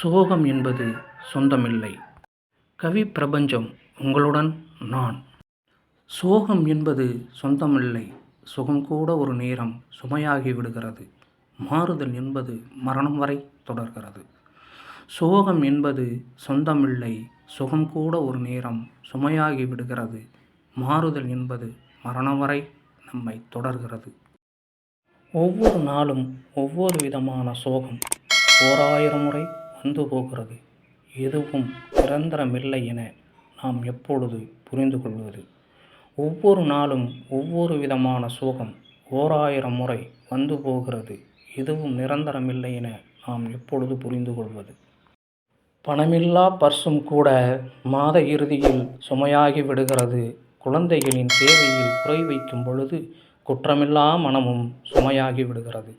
சோகம் என்பது சொந்தமில்லை. கவி பிரபஞ்சம் உங்களுடன் நான். சோகம் என்பது சொந்தமில்லை. சுகம் கூட ஒரு நேரம் சுமையாகி விடுகிறது. மாறுதல் என்பது மரணம் வரை தொடர்கிறது. சோகம் என்பது சொந்தமில்லை. சுகம் கூட ஒரு நேரம் சுமையாகி விடுகிறது. மாறுதல் என்பது மரணம் வரை நம்மை தொடர்கிறது. ஒவ்வொரு நாளும் ஒவ்வொரு விதமான சோகம். ஓராயிரம் முறை வந்து போகிறது. எதுவும் நிரந்தரமில்லை என நாம் எப்பொழுது புரிந்து கொள்வது? ஒவ்வொரு நாளும் ஒவ்வொரு விதமான சோகம் ஓராயிரம் முறை வந்து போகிறது. எதுவும் நிரந்தரமில்லை என நாம் எப்பொழுது புரிந்து கொள்வது? பணமில்லா பர்சும் கூட மாத இறுதியில் சுமையாகி விடுகிறது. குழந்தைகளின் தேவையில் குறை வைக்கும் பொழுது குற்றமில்லா மனமும் சுமையாகி விடுகிறது.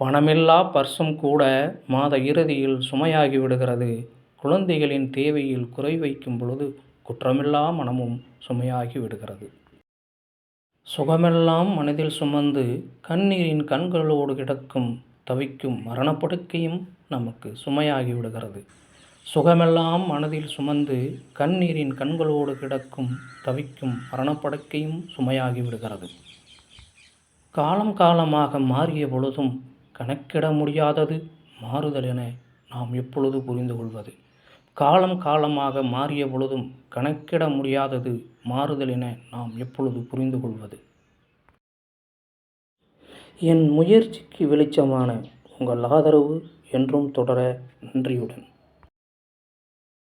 பணமில்லா பர்சும் கூட மாத இறுதியில் சுமையாகி விடுகிறது. குழந்தைகளின் தேவையில் குறை வைக்கும் பொழுது குற்றமில்லா மனமும் சுமையாகி விடுகிறது. சுகமெல்லாம் மனதில் சுமந்து கண்ணீரின் கண்களோடு கிடக்கும் தவிக்கும் மரணப்படுக்கையும் நமக்கு சுமையாகி விடுகிறது. சுகமெல்லாம் மனதில் சுமந்து கண்ணீரின் கண்களோடு கிடக்கும் தவிக்கும் மரணப்படுக்கையும் சுமையாகி விடுகிறது. காலம் காலமாக மாறிய பொழுதும் கணக்கிட முடியாதது மாறுதல் என நாம் எப்பொழுது புரிந்து கொள்வது? காலம் காலமாக மாறிய பொழுதும் கணக்கிட முடியாதது மாறுதல் என நாம் எப்பொழுது புரிந்து கொள்வது? என் முயற்சிக்கு வெளிச்சமான உங்கள் ஆதரவு என்றும் தொடர நன்றியுடன்